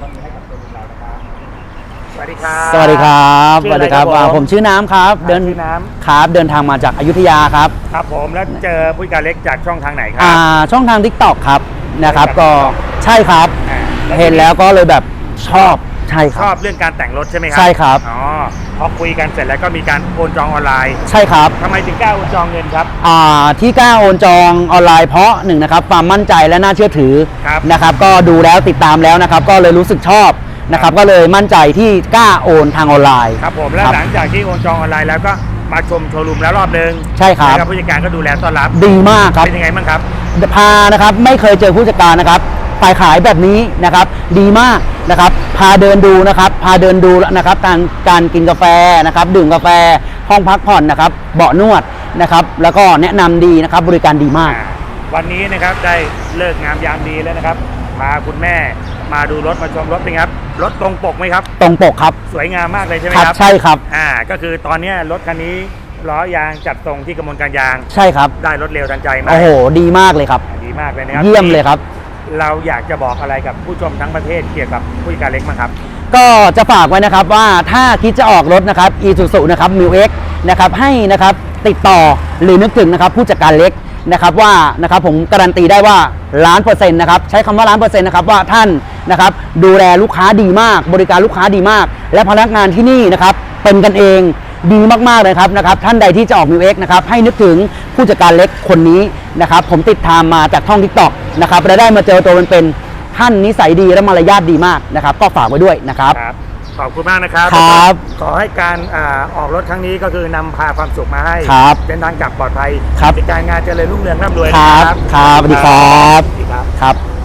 สวัสดีครับสวัสดีครับสวัสดีครับผมชื่อน้ำครับ เดินน้ำครับเดินทางมาจากอยุธยาครับครับผมแล้วเจอผู้การเล็กจากช่องทางไหนครับอ่าช่องทางทิกตอกครับนะครับ ก็ใช่ครับเห็นแล้วก็เลยแบบชอบ ใช่คชรัอบ บเรื่องการแต่งรถใช่ไหมครัใช่ครับ อ๋อพอคุยกันเสร็จแล้วก็มีการโอนจองออนไลน์ใช่ครับ ทำไมถึงกล้าโอนจองเงินครับ อ่าที่กล้าโอนจองออนไลน์เพราะหนึ่งนะครับความมั่นใจและน่าเชื่อถือครับนะครับ ก็ดูแล้วติดตามแล้วนะครับ ก็เลยรู้สึกชอบนะครับก็เลยมั่นใจที่กล้าโอนทางออนไลน์ ครับผมแล้วครับหลังจากที่โอนจองออนไลน์แล้วก็มาชมโชว์รูมแล้วรอบนึงใช่ครับ แล้วผู้จัดการก็ดูแลต้อนรับดีมากครับเป็นยังไงบ้างครับ พานะครับไม่เคยเจอผู้จัดการนะครับ ฝ่ายขายแบบนี้นะครับ ดีมากนะครับ พาเดินดูนะครับ พาเดินดูนะครับ การการกินกาแฟนะครับ ดื่มกาแฟห้องพักผ่อนนะครับ เบาะนวดนะครับ แล้วก็แนะนำดีนะครับ บริการดีมากอ่าวันนี้นะครับได้เลิกงามยามดีแล้วนะครับพาคุณแม่มาดูรถมาชมรถเป็นไงครับรถตรงปกไหมครับ ตรงปกครับ สวยงามมากเลยใช่ไหมครับครับใช่ครับ อ่า ก็คือตอนเนี้ยรถคันนี้ล้อยางจัดตรงที่กระมวลการยาง ใช่ครับ ได้รถเร็วทันใจมาก โอ้โห ดีมากเลยครับ ดีมากเลยนะครับ เยี่ยมเลยครับ เราอยากจะบอกอะไรกับผู้ชมทั้งประเทศเกี่ยวกับผู้จัดการเล็กมั้างครับ ก็จะฝากไว้นะครับว่าถ้าคิดจะออกรถนะครับ e s u s u นะครับ m i x นะครับให้นะครับติดต่อหรือนึกถึงนะครับผู้จัดการเล็กนะครับว่านะครับผมการันตีได้ว่าล้านเปอร์เซ็นต์นะครับใช้คำว่าล้านเปอร์เซ็นต์นะครับว่าท่านนะครับดูแลลูกค้าดีมาก บริการลูกค้าดีมาก และพนักงานที่นี่นะครับ เป็นกันเองดีมากๆเลยครับนะครับท่านใดที่จะออก m i x นะครับให้นึกถึงผู้จัดการเล็กคนนี้นะครับผมติดตามมาจากท่องทิกตอกนะครับและได้มาเจอตัวเป็นๆท่านนิสัยดีและมารยาทดีมากนะครับ ก็ฝากไว้ด้วยนะครับ ครับขอบคุณมากนะครับครับ ขอให้การอาออกรถครั้งนี้ก็คือนำพาความสุขมาให้ครับ เป็นทางกลับปลอดภัยครับ กิจการงานเจริญรุ่งเรืองร่ำรวยครับนะครับครับสวัสดีครับ สวัสดีครับ ครับ